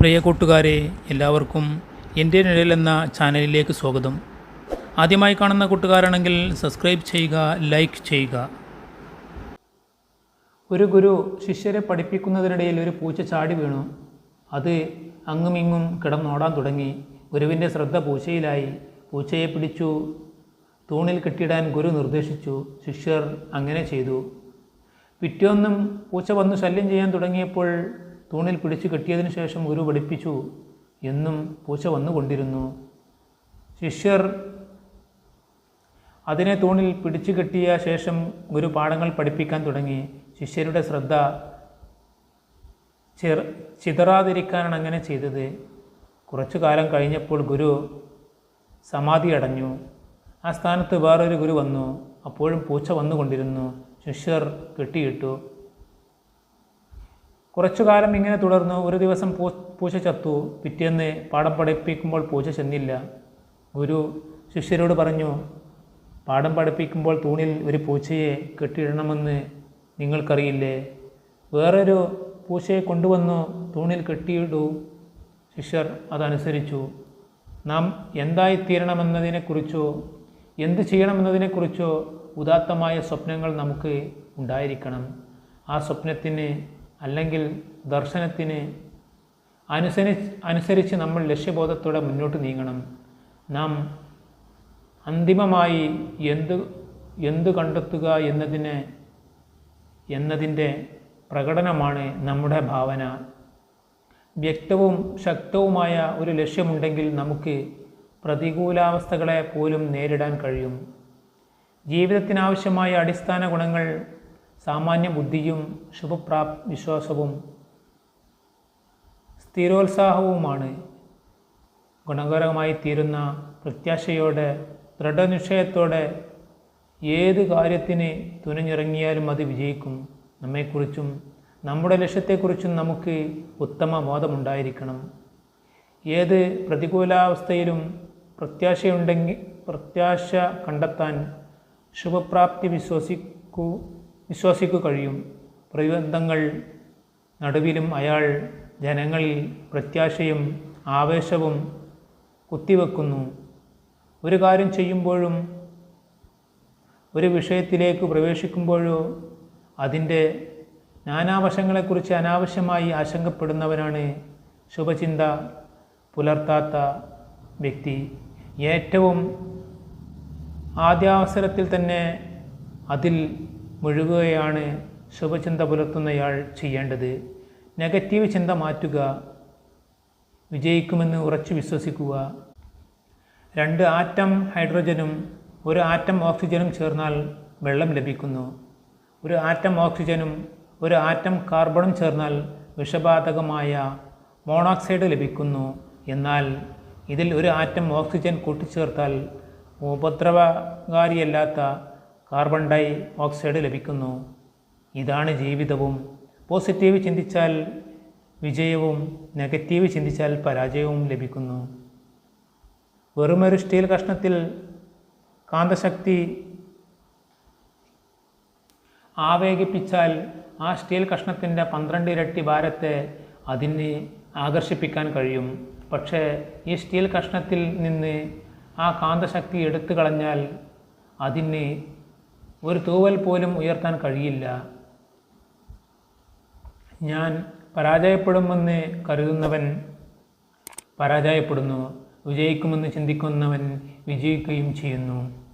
പ്രിയ കൂട്ടുകാരെ എല്ലാവർക്കും എന്റെ നിഴൽ എന്ന ചാനലിലേക്ക് സ്വാഗതം. ആദ്യമായി കാണുന്ന കൂട്ടുകാരാണെങ്കിൽ സബ്സ്ക്രൈബ് ചെയ്യുക ലൈക്ക് ചെയ്യുക. ഒരു ഗുരു ശിഷ്യരെ പഠിപ്പിക്കുന്നതിനിടയിൽ ഒരു പൂച്ച ചാടി വീണു. അത് അങ്ങുമിങ്ങും കിടന്നോടാൻ തുടങ്ങി. ഗുരുവിന്റെ ശ്രദ്ധ പൂച്ചയിലായി. പൂച്ചയെ പിടിച്ചു തൂണിൽ കെട്ടിയിടാൻ ഗുരു നിർദ്ദേശിച്ചു. ശിഷ്യർ അങ്ങനെ ചെയ്തു. പിറ്റേന്നും പൂച്ച വന്ന് ശല്യം ചെയ്യാൻ തുടങ്ങിയപ്പോൾ തൂണിൽ പിടിച്ചു കെട്ടിയതിനു ശേഷം ഗുരു പഠിപ്പിച്ചു എന്നും പൂച്ച വന്നുകൊണ്ടിരുന്നു. ശിഷ്യർ അതിനെ തൂണിൽ പിടിച്ചു കെട്ടിയ ശേഷം ഗുരു പാഠങ്ങൾ പഠിപ്പിക്കാൻ തുടങ്ങി. ശിഷ്യരുടെ ശ്രദ്ധ ചെർ ചിതറാതിരിക്കാനാണ് അങ്ങനെ ചെയ്തത്. കുറച്ചു കാലം കഴിഞ്ഞപ്പോൾ ഗുരു സമാധി അടഞ്ഞു. ആ സ്ഥാനത്ത് വേറൊരു ഗുരു വന്നു. അപ്പോഴും പൂച്ച വന്നുകൊണ്ടിരുന്നു. ശിഷ്യർ കെട്ടിയിട്ടു കുറച്ചു കാലം ഇങ്ങനെ തുടർന്നു. ഒരു ദിവസം പൂ പൂച്ച ചത്തു. പിറ്റേന്ന് പാഠം പഠിപ്പിക്കുമ്പോൾ പൂച്ച ചെന്നില്ല. ഗുരു ശിഷ്യരോട് പറഞ്ഞു പാഠം പഠിപ്പിക്കുമ്പോൾ തൂണിൽ ഒരു പൂച്ചയെ കെട്ടിയിടണമെന്ന് നിങ്ങൾക്കറിയില്ലേ? വേറൊരു പൂച്ചയെ കൊണ്ടുവന്നു തൂണിൽ കെട്ടിയിടൂ. ശിഷ്യർ അതനുസരിച്ചു. നാം എന്തായിത്തീരണമെന്നതിനെക്കുറിച്ചോ എന്ത് ചെയ്യണമെന്നതിനെക്കുറിച്ചോ ഉദാത്തമായ സ്വപ്നങ്ങൾ നമുക്ക് ഉണ്ടായിരിക്കണം. ആ സ്വപ്നത്തിന് അല്ലെങ്കിൽ ദർശനത്തിന് അനുസരിച്ച് അനുസരിച്ച് നമ്മൾ ലക്ഷ്യബോധത്തോടെ മുന്നോട്ട് നീങ്ങണം. നാം അന്തിമമായി എന്ത് എന്തു കണ്ടെത്തുക എന്നതിനെ എന്നതിന്റെ പ്രകടനമാണ് നമ്മുടെ ഭാവന. വ്യക്തവും ശക്തവുമായ ഒരു ലക്ഷ്യമുണ്ടെങ്കിൽ നമുക്ക് പ്രതികൂലാവസ്ഥകളെ പോലും നേരിടാൻ കഴിയും. ജീവിതത്തിനാവശ്യമായ അടിസ്ഥാന ഗുണങ്ങൾ സാമാന്യ ബുദ്ധിയും ശുഭപ്രാപ് വിശ്വാസവും സ്ഥിരോത്സാഹവുമാണ് ഗുണകരമായി തീരുന്ന പ്രത്യാശയോടെ ദൃഢനിശ്ചയത്തോടെ ഏത് കാര്യത്തിന് തുനിഞ്ഞിറങ്ങിയാലും അത് വിജയിക്കും. നമ്മെക്കുറിച്ചും നമ്മുടെ ലക്ഷ്യത്തെക്കുറിച്ചും നമുക്ക് ഉത്തമ ബോധമുണ്ടായിരിക്കണം ഏത് പ്രതികൂലാവസ്ഥയിലും പ്രത്യാശയുണ്ടെങ്കിൽ പ്രത്യാശ കണ്ടെത്താൻ ശുഭപ്രാപ്തി വിശ്വസിക്കൂ വിശ്വാസിക്കു കഴിയും. പ്രതിബന്ധങ്ങൾ നടുവിലും അയാൾ ജനങ്ങളിൽ പ്രത്യാശയും ആവേശവും കുത്തിവെക്കുന്നു. ഒരു കാര്യം ചെയ്യുമ്പോഴും ഒരു വിഷയത്തിലേക്ക് പ്രവേശിക്കുമ്പോഴോ അതിന്റെ നാനാവശങ്ങളെക്കുറിച്ച് അനാവശ്യമായി ആശങ്കപ്പെടുന്നവനാണ് ശുഭചിന്ത പുലർത്താത്ത വ്യക്തി. ഏറ്റവും ആദ്യാവസരത്തിൽ തന്നെ അതിൽ മുഴുകുകയാണ് ശുഭചിന്ത പുലർത്തുന്നയാൾ ചെയ്യേണ്ടത്. നെഗറ്റീവ് ചിന്ത മാറ്റുക വിജയിക്കുമെന്ന് ഉറച്ചു വിശ്വസിക്കുക. രണ്ട് ആറ്റം ഹൈഡ്രജനും ഒരു ആറ്റം ഓക്സിജനും ചേർന്നാൽ വെള്ളം ലഭിക്കുന്നു. ഒരു ആറ്റം ഓക്സിജനും ഒരു ആറ്റം കാർബണും ചേർന്നാൽ വിഷബാധകമായ മോണോക്സൈഡ് ലഭിക്കുന്നു. എന്നാൽ ഇതിൽ ഒരു ആറ്റം ഓക്സിജൻ കൂട്ടിച്ചേർത്താൽ ഉപദ്രവകാരിയല്ലാത്ത കാർബൺ ഡൈ ഓക്സൈഡ് ലഭിക്കുന്നു. ഇതാണ് ജീവിതവും. പോസിറ്റീവ് ചിന്തിച്ചാൽ വിജയവും നെഗറ്റീവ് ചിന്തിച്ചാൽ പരാജയവും ലഭിക്കുന്നു. വെറുമൊരു സ്റ്റീൽ കഷ്ണത്തിൽ കാന്തശക്തി ആവേഗിപ്പിച്ചാൽ ആ സ്റ്റീൽ കഷ്ണത്തിന്റെ പന്ത്രണ്ട് ഇരട്ടി ഭാരത്തെ അതിന് ആകർഷിപ്പിക്കാൻ കഴിയും. പക്ഷേ ഈ സ്റ്റീൽ കഷ്ണത്തിൽ നിന്ന് ആ കാന്തശക്തി എടുത്തു കളഞ്ഞാൽ അതിന് ഒരു തൂവൽ പോലും ഉയർത്താൻ കഴിയില്ല. ഞാൻ പരാജയപ്പെടുമെന്ന് കരുതുന്നവൻ പരാജയപ്പെടുന്നു. വിജയിക്കുമെന്ന് ചിന്തിക്കുന്നവൻ വിജയിക്കുകയും ചെയ്യുന്നു.